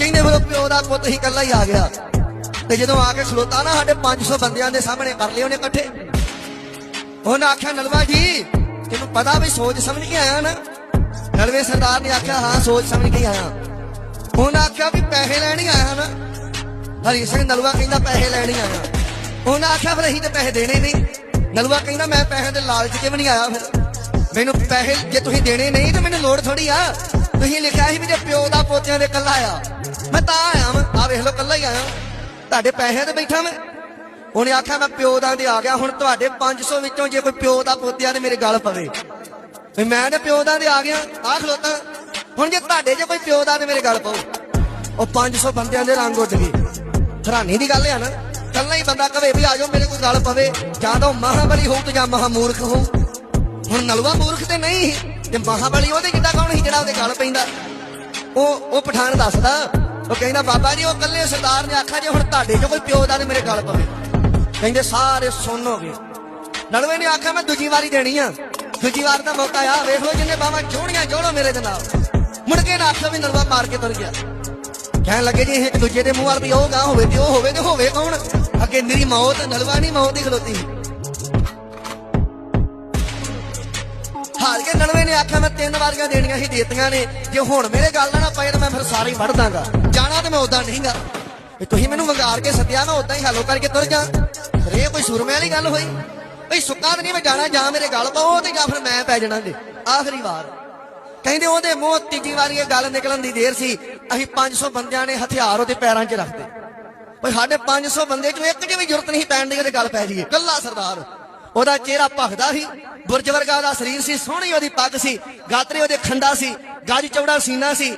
ਕਹਿੰਦੇ ਫਿਰ ਉਹ ਪਿਓ ਦਾ ਪੁੱਤ ਹੀ ਇਕੱਲਾ ਹੀ ਆ ਗਿਆ। ਤੇ ਜਦੋਂ ਆ ਕੇ ਖਲੋਤਾ ਨਾ ਸਾਡੇ 500 ਬੰਦਿਆਂ ਦੇ ਸਾਹਮਣੇ ਕਰ ਲਏ ਉਹਨੇ ਇਕੱਠੇ। ਉਹਨੇ ਆਖਿਆ, ਨਲਵਾ ਜੀ, ਤੈਨੂੰ ਪਤਾ ਵੀ ਸੋਚ ਸਮਝ ਕੇ ਆਇਆ ਨਾ? ਨਲਵੇ ਸਰਦਾਰ ਨੇ ਆਖਿਆ, ਹਾਂ, ਸੋਚ ਸਮਝ ਕੇ ਆਇਆ। ਉਹਨੇ ਆਖਿਆ ਵੀ ਪੈਸੇ ਲੈਣ ਹੀ ਆਇਆ ਨਾ। ਹਰੀ ਸਿੰਘ ਨਲਵਾ ਕਹਿੰਦਾ, ਪੈਸੇ ਲੈਣ ਹੀ ਆਇਆ। ਉਹਨੇ ਆਖਿਆ, ਫਿਰ ਅਸੀਂ ਤੇ ਪੈਸੇ ਦੇਣੇ ਨਹੀਂ। ਨਲਵਾ ਕਹਿੰਦਾ, ਮੈਂ ਪੈਸੇ ਦੇ ਲਾਲਚ 'ਚ ਵੀ ਨਹੀਂ ਆਇਆ ਫਿਰ? ਮੈਨੂੰ ਪੈਸੇ ਜੇ ਤੁਸੀਂ ਦੇਣੇ ਨਹੀਂ, ਤੇ ਮੈਨੂੰ ਲੋੜ ਥੋੜੀ ਆ। ਤੁਸੀਂ ਲਿਖਿਆ ਸੀ ਵੀ ਜੇ ਪਿਓ ਦਾ ਪੋਤਿਆਂ ਦੇ ਕੱਲਾ ਆ ਮੈਂ ਤਾਂ ਆਇਆ ਮੈਂ ਆ ਵੇਖ ਲਓ ਕੱਲਾ ਹੀ ਆਇਆ ਤੁਹਾਡੇ ਪੈਸੇ ਤੇ ਬੈਠਾ ਮੈਂ। ਉਹਨੇ ਆਖਿਆ, ਮੈਂ ਪਿਓ ਦਾ ਤੇ ਆ ਗਿਆ, ਹੁਣ ਤੁਹਾਡੇ 500 ਵਿੱਚੋਂ ਜੇ ਕੋਈ ਪਿਓ ਦਾ ਪੋਤਿਆ ਤੇ ਮੇਰੇ ਗੱਲ ਪਵੇ। ਵੀ ਮੈਂ ਤੇ ਪਿਓ ਦਾ ਤੇ ਆ ਗਿਆ ਆ ਖਲੋਤਾ। ਹੁਣ ਜੇ ਤੁਹਾਡੇ ਜੇ ਕੋਈ ਪਿਓ ਦਾ ਤੇ ਮੇਰੇ ਗੱਲ ਪਾਓ ਉਹ 500 ਬੰਦਿਆਂ ਦੇ ਰੰਗ ਉੱਡ ਗਏ। ਹੈਰਾਨੀ ਦੀ ਗੱਲ ਆ ਨਾ। ਕੱਲਾ ਹੀ ਬੰਦਾ ਕਵੇ ਵੀ ਆਜੋ ਮੇਰੇ ਕੋਈ ਗੱਲ ਪਵੇ। ਜਾਂ ਤਾਂ ਉਹ ਮਹਾਬਲੀ ਹੋਊ ਤੇ ਜਾਂ ਮਹਾਮੂਰਖ ਹੋਊ। ਹੁਣ ਨਲਵਾ ਮੂਰਖ ਤੇ ਨਹੀਂ। ਸੀ। ਤੇ ਮਹਾਬਲੀ ਉਹਦੇ ਕਿੱਦਾਂ ਕੌਣ ਸੀ ਜਿਹੜਾ ਉਹਦੇ ਗੱਲ ਪੈਂਦਾ? ਉਹ ਉਹ ਪਠਾਨ ਦੱਸਦਾ। ਉਹ ਕਹਿੰਦਾ, ਬਾਬਾ ਜੀ, ਉਹ ਕੱਲੇ ਸਰਦਾਰ ਨੇ ਆਖਿਆ, ਜੇ ਹੁਣ ਤੁਹਾਡੇ ਜੋ ਕੋਈ ਪਿਓ ਦਾ ਤੇ ਮੇਰੇ ਗੱਲ ਪਵੇ। ਕਹਿੰਦੇ, ਸਾਰੇ ਸੁਣ ਹੋ ਗਏ। ਨਲਵੇ ਨੇ ਆਖਿਆ, ਮੈਂ ਦੂਜੀ ਵਾਰੀ ਦੇਣੀ ਆ। ਦੂਜੀ ਵਾਰ ਦਾ ਮੌਕਾ ਆ ਵੇਖ ਲੋ ਜਿੰਨੇ ਬਾਵਾ ਜੋੜੀਆਂ ਜੋੜੋ ਮੇਰੇ ਦੇ ਨਾਲ। ਮੁੜ ਕੇ ਨਾ ਆਖਿਆ ਵੀ ਨਲਵਾ ਮਾਰ ਕੇ ਤੁਰ ਗਿਆ। ਕਹਿਣ ਲੱਗੇ, ਜੀ ਇੱਕ ਦੂਜੇ ਦੇ ਮੂੰਹ ਵੱਲ ਵੀ ਉਹ ਗਾਂ ਹੋਵੇ, ਤੇ ਉਹ ਹੋਵੇ ਤੇ ਹੋਵੇ ਕੌਣ? ਅੱਗੇ ਮੇਰੀ ਮੌਤ ਨਲਵਾ ਨਹੀਂ ਮੌਤ ਹੀ ਖਲੋਤੀ। ਹਾਰ ਕੇ ਨਲਵੇ ਨੇ ਆਖਿਆ, ਮੈਂ ਤਿੰਨ ਵਾਰੀਆਂ ਦੇਣੀਆਂ ਸੀ ਦੇਤੀਆਂ ਨੇ। ਜੇ ਹੁਣ ਮੇਰੇ ਗੱਲ ਨਾ ਪਏ, ਤਾਂ ਮੈਂ ਫਿਰ ਸਾਰੇ ਹੀ ਵੜ ਦਾਂਗਾ। ਜਾਣਾ ਤੇ ਮੈਂ ਉਦਾਂ ਨਹੀਂਗਾ। ਵੀ ਤੁਸੀਂ ਮੈਨੂੰ ਵੰਗਾਰ ਕੇ ਸੱਦਿਆ, ਮੈਂ ਉਦਾਂ ਹੀ ਹੈਲੋ ਕਰਕੇ ਤੁਰ ਜਾ। ਰੇ ਕੋਈ ਸੁਰਮੇ ਵਾਲੀ ਗੱਲ ਹੋਈ? ਭਈ ਸੁੱਕਾ ਤੇ ਨਹੀਂ ਮੈਂ ਜਾਣਾ, ਜਾਂ ਮੇਰੇ ਗੱਲ ਪਾਓ ਤੇ ਜਾਂ ਫਿਰ ਮੈਂ ਪੈ ਜਾਣਾ ਜੀ ਆਖਰੀ ਵਾਰ। ਕਹਿੰਦੇ ਉਹਦੇ ਮੂੰਹ ਤੀਜੀ ਵਾਰੀ ਇਹ ਗੱਲ ਨਿਕਲਣ ਦੀ ਦੇਰ ਸੀ। ਅਸੀਂ 500 ਬੰਦਿਆਂ ਨੇ ਹਥਿਆਰ ਉਹਦੇ ਪੈਰਾਂ 'ਚ ਰੱਖਦੇ ਭਈ ਸਾਡੇ 500 ਬੰਦੇ 'ਚੋਂ ਇੱਕ 'ਚ ਵੀ ਜ਼ਰੂਰਤ ਨਹੀਂ ਪੈਣ ਦੀ ਉਹਦੇ ਗੱਲ ਪੈ ਜੀਏ ਕੱਲਾ ਸਰਦਾਰ। ਉਹਦਾ ਚਿਹਰਾ ਭਖਦਾ ਸੀ। ਬੁਰਜ ਵਰਗਾ ਦਾ ਸਰੀਰ ਸੀ, ਸੋਹਣੀ ਉਹਦੀ ਪੱਗ ਸੀ। ਗਾਤਰੇ ਉਹਦੇ ਖੰਡਾ ਸੀ। ਗੱਜ ਚੌੜਾ ਸੀਨਾ ਸੀ।